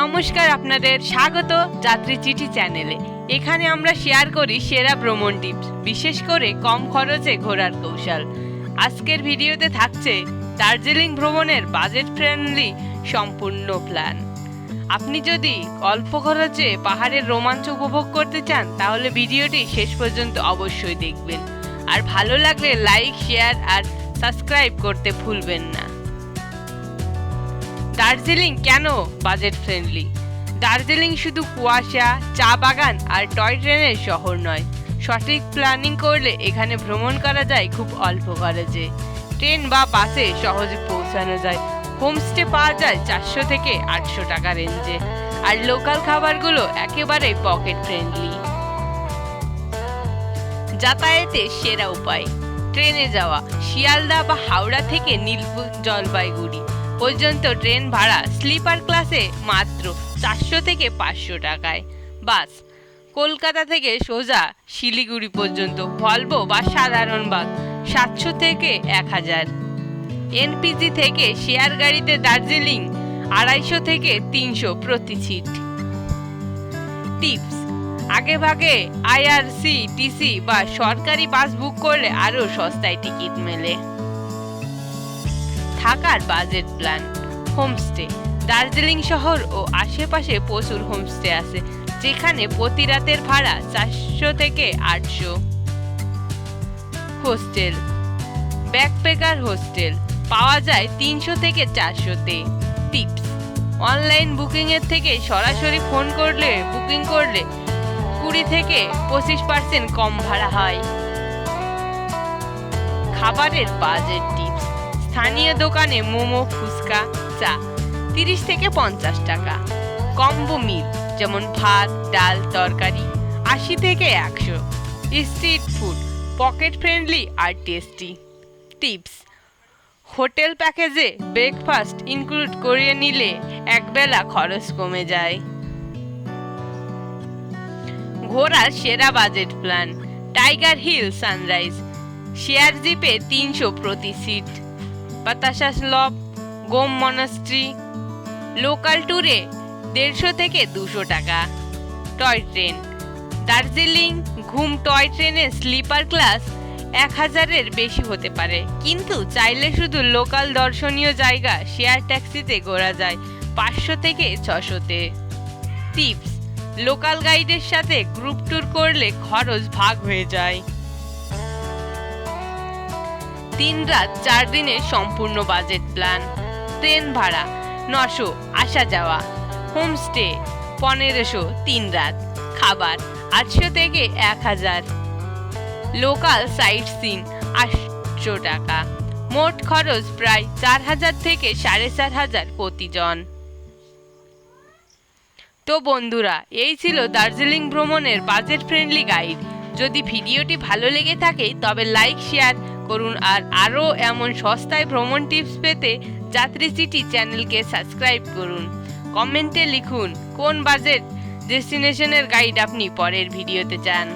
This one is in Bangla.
নমস্কার আপনাদের, স্বাগত যাত্রী চিঠি চ্যানেলে। এখানে আমরা শেয়ার করি সেরা ভ্রমণ টিপস, বিশেষ করে কম খরচে ঘোরার কৌশল। আজকের ভিডিওতে থাকছে দার্জিলিং ভ্রমণের বাজেট ফ্রেন্ডলি সম্পূর্ণ প্ল্যান আপনি যদি অল্প খরচে পাহাড়ের রোমাঞ্চ উপভোগ করতে চান, তাহলে ভিডিওটি শেষ পর্যন্ত অবশ্যই দেখবেন। আর ভালো লাগলে লাইক শেয়ার আর সাবস্ক্রাইব করতে ভুলবেন না। দার্জিলিং কেন বাজেট ফ্রেন্ডলি? দার্জিলিং শুধু কুয়াশা, চা বাগান আর টয় ট্রেনের শহর নয়। সঠিক প্ল্যানিং করলে এখানে ভ্রমণ করা যায় খুব অল্প খরচে। ট্রেন বা বাসে সহজে পৌঁছানো যায়। হোমস্টে পাওয়া যায় চারশো থেকে আটশো টাকা রেঞ্জে। আর লোকাল খাবারগুলো একেবারে পকেট ফ্রেন্ডলি। যাতায়াতে সেরা উপায়। ট্রেনে যাওয়া, শিয়ালদা বা হাওড়া থেকে নীলপুর জলপাইগুড়ি। পর্যন্ত ট্রেন ভাড়া স্লিপার ক্লাসে মাত্র চারশো থেকে পাঁচশো টাকায়। বাস, কলকাতা থেকে সোজা শিলিগুড়ি পর্যন্ত, ভলভো বা সাধারণ বাস, সাতশো থেকে এক হাজার। এনপিজি থেকে শেয়ার গাড়িতে দার্জিলিং, আড়াইশো থেকে তিনশো প্রতি সিট। টিপস, আগে ভাগে আইআরসি টিসি বা সরকারি বাস বুক করলে আরও সস্তায় টিকিট মেলে। থাকার বাজেট প্ল্যান। হোমস্টে। দার্জিলিং শহর ও আশেপাশে প্রচুর হোমস্টে আছে, যেখানে প্রতি রাতের ভাড়া চারশো থেকে আটশো। হোস্টেল। Backpacker hostel. পাওয়া যায় তিনশো থেকে চারশোতে। টিপস। অনলাইন বুকিংয়ের থেকে সরাসরি ফোন করলে, বুকিং করলে কুড়ি থেকে পঁচিশ পার্সেন্ট কম ভাড়া হয়। খাবারের বাজেট টিপস। স্থানীয় দোকানে মোমো, ফুচকা, চা, তিরিশ থেকে পঞ্চাশ টাকা। কম্বো মিল, যেমন ভাত, ডাল, তরকারি, আশি থেকে একশো। স্ট্রিট ফুড, পকেট ফ্রেন্ডলি আর টেস্টি। টিপস, হোটেল প্যাকেজে ব্রেকফাস্ট ইনক্লুড করিয়ে নিলে একবেলা খরচ কমে যায়। ঘোরার সেরা budget plan, tiger hill sunrise share জিপে তিনশো প্রতি সিট। বাতাসা স্লপ গোম মনাস্ট্রি লোকাল ট্যুরে দেড়শো থেকে দুশো টাকা। Toy train. দার্জিলিং ঘুম টয় ট্রেনে স্লিপার ক্লাস এক হাজারের বেশি হতে পারে। কিন্তু চাইলে শুধু লোকাল দর্শনীয় জায়গা শেয়ার ট্যাক্সিতে ঘোরা যায় পাঁচশো থেকে ছশোতে। টিপস, লোকাল গাইডের সাথে গ্রুপ ট্যুর করলে খরচ ভাগ হয়ে যায়। তিন রাত চার দিনের সম্পূর্ণ বাজেট প্ল্যান ট্রেন ভাড়া, নশো আসা যাওয়া হোমস্টে পনেরোশো তিন রাত, খাবার আটশো থেকে এক হাজার। লোকাল সাইট সিন আটশো টাকা, মোট খরচ প্রায় চার হাজার থেকে সাড়ে চার হাজার প্রতিজন। তো বন্ধুরা, এই ছিল দার্জিলিং ভ্রমণের বাজেট ফ্রেন্ডলি গাইড যদি ভিডিওটি ভালো লেগে থাকে, তবে লাইক শেয়ার করুন আর আরও এমন সস্তায় ভ্রমণ টিপস পেতে যাত্রী সিটি চ্যানেলকে সাবস্ক্রাইব করুন। কমেন্টে লিখুন, কোন বাজেট ডেস্টিনেশনের গাইড আপনি পরের ভিডিওতে চান।